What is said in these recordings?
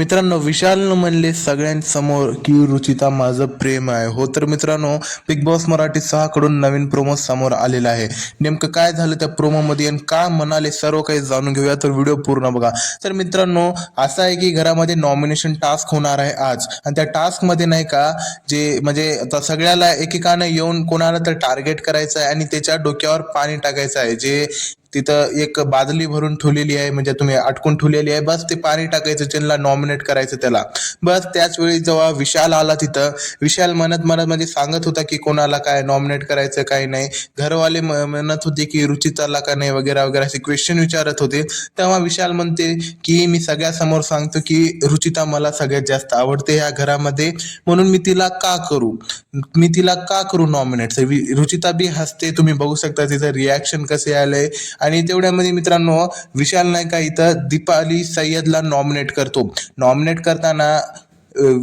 मित्रांनो विशालनं म्हणले सगळ्यांसमोर की रुचिता माझं प्रेम आहे. हो तर मित्रांनो बिग बॉस मराठी सहा कडून नवीन प्रोमो समोर आलेला आहे. नेमकं काय झालं त्या प्रोमो मध्ये आणि का म्हणाले सर्व काही जाणून घेऊया. तर व्हिडिओ पूर्ण बघा. तर मित्रांनो असं आहे की घरामध्ये नॉमिनेशन टास्क होणार आहे आज. आणि त्या टास्कमध्ये नाही का जे म्हणजे आता सगळ्याला एकेकानं येऊन कोणाला तर टार्गेट करायचं आहे आणि त्याच्या डोक्यावर पाणी टाकायचं आहे. जे तिथं एक बादली भरून ठेवलेली आहे म्हणजे तुम्ही अटकून ठेवलेली आहे. बस ते पाणी टाकायचं त्यांना नॉमिनेट करायचं त्याला. बस त्याच वेळी जेव्हा विशाल आला तिथं विशाल म्हणत म्हणत म्हणजे सांगत होता की कोणाला काय नॉमिनेट करायचं काय नाही. घरवाले म्हणत होते की रुचिताला का नाही वगैरे वगैरे असे क्वेश्चन विचारत होते. तेव्हा विशाल म्हणते की मी सगळ्यासमोर सांगतो की रुचिता मला सगळ्यात जास्त आवडते ह्या घरामध्ये. म्हणून मी तिला का करू? मी तिला का करू नॉमिनेट रुचिता बी हसते. तुम्ही बघू शकता तिचं रिॲक्शन कसे आलंय आणि तेवढ्यामध्ये मित्रांनो विशाल नाही का इथं दीपाली सय्यदला नॉमिनेट करतो. नॉमिनेट करताना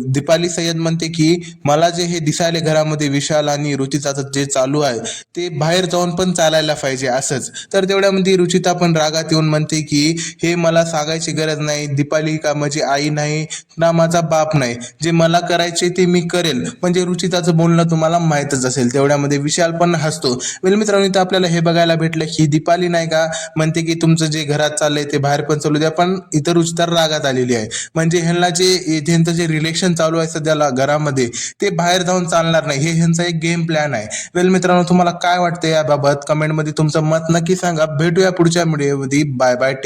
दीपाली सय्यद म्हणते की मला जे हे दिसायले घरामध्ये विशाल आणि रुचिताचं जे चालू आहे ते बाहेर जाऊन पण चालायला पाहिजे असंच. तर तेवढ्यामध्ये रुचिता पण रागात येऊन म्हणते की हे मला सांगायची गरज नाही दीपाली का माझी आई नाही ना माझा बाप नाही. जे मला करायचे ते मी करेल. म्हणजे रुचिताचं बोलणं तुम्हाला माहीतच असेल. तेवढ्यामध्ये विशाल पण हसतो. वेल मित्रांनो इथं आपल्याला हे बघायला भेटलं की दीपाली नाही का म्हणते की तुमचं जे घरात चाललंय ते बाहेर पण चालू द्या पण इतर रुचिता रागात आलेली आहे. म्हणजे ह्यांना जे ह्यांचं जे इलेक्शन चालू आहे सध्याला घरामध्ये ते बाहेर जाऊन चालणार नाही. हे ह्यांचा एक गेम प्लॅन आहे. वेल मित्रांनो तुम्हाला काय वाटतं याबाबत? कमेंटमध्ये तुमचं मत नक्की सांगा. भेटूया पुढच्या व्हिडिओमध्ये बाय बाय टेक